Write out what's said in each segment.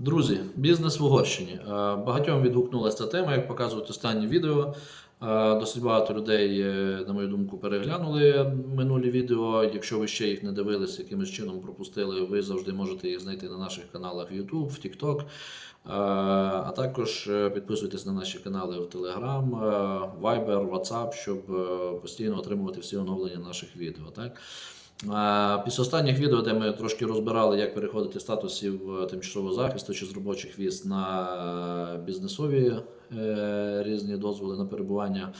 Друзі, бізнес в Угорщині. Е, Багатьом відгукнулася ця тема, як показують останні відео. Е, Досить багато людей, е, на мою думку, переглянули минулі відео. Якщо ви ще їх не дивились, якимось чином пропустили, ви завжди можете їх знайти на наших каналах в YouTube, в TikTok. А також підписуйтесь на наші канали в Telegram, Viber, WhatsApp, щоб постійно отримувати всі оновлення наших відео. Так? Е, Після останніх відео, де ми трошки розбирали, як переходити статусів тимчасового захисту чи з робочих віз на е, бізнесові е, різні дозволи на перебування,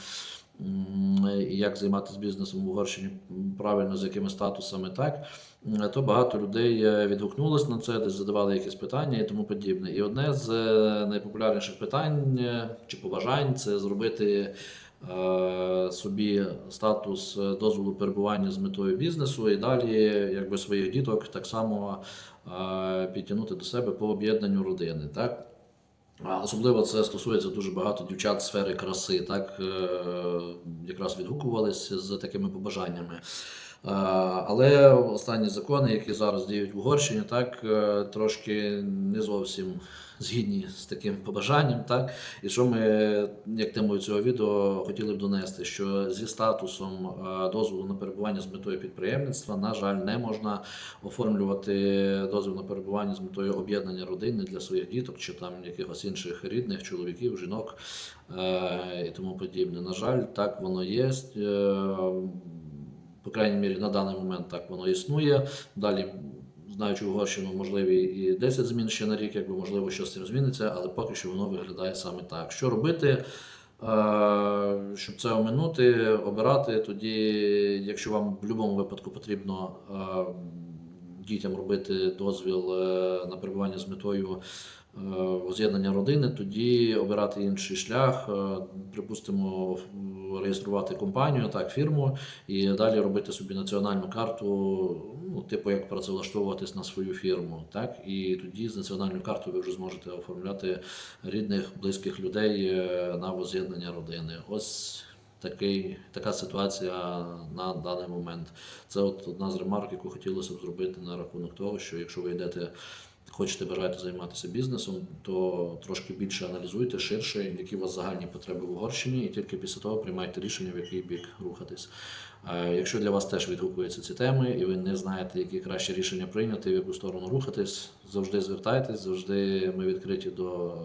як займатися бізнесом в Угорщині правильно, з якими статусами, так, то багато людей відгукнулось на це, десь задавали якісь питання і тому подібне. І одне з найпопулярніших питань чи побажань це зробити собі статус е, дозволу перебування з метою бізнесу і далі якби своїх діток так само е, підтягнути до себе по об'єднанню родини. Так? Особливо це стосується дуже багато дівчат сфери краси, так е, якраз відгукувалися з такими побажаннями. Е, Але останні закони, які зараз діють в Угорщині, так е, трошки не зовсім згідні з таким побажанням. Так? І що ми, як темою цього відео, хотіли б донести, що зі статусом е, дозволу на перебування з метою підприємництва, на жаль, не можна оформлювати дозвіл на перебування з метою об'єднання родини для своїх діток чи там якихось інших рідних чоловіків, жінок і тому подібне. На жаль, так воно є. По крайній мірі, на даний момент так воно існує. Далі, знаючи Угорщину, можливі і 10 змін ще на рік, якби можливо щось з цим зміниться, але поки що воно виглядає саме так. Що робити? Е, Щоб це оминути, обирати, тоді, якщо вам в будь-якому випадку потрібно е, дітям робити дозвіл е, на перебування з метою воз'єднання родини, тоді обирати інший шлях, припустимо, реєструвати компанію, так, фірму, і далі робити собі національну карту, ну, типу як працевлаштовуватись на свою фірму. Так? І тоді з національною картою ви вже зможете оформляти рідних, близьких людей е, на воз'єднання родини. Ось такий, така ситуація на даний момент. Це от одна з ремарок, яку хотілося б зробити на рахунок того, що якщо ви йдете, хочете бажаєте займатися бізнесом, то трошки більше аналізуйте ширше, які у вас загальні потреби в Угорщині, і тільки після того приймайте рішення, в який бік рухатись. Е, Якщо для вас теж відгукуються ці теми, і ви не знаєте, які краще рішення прийняти, в яку сторону рухатись, завжди звертайтесь, завжди ми відкриті до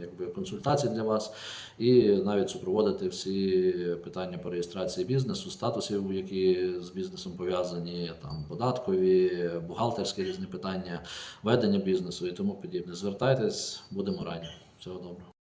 якби консультацій для вас, і навіть супроводити всі питання по реєстрації бізнесу, статусів, які з бізнесом пов'язані, там податкові, бухгалтерські різні питання, ведення бізнесу і тому подібне. Звертайтесь, будемо раді. Всього доброго.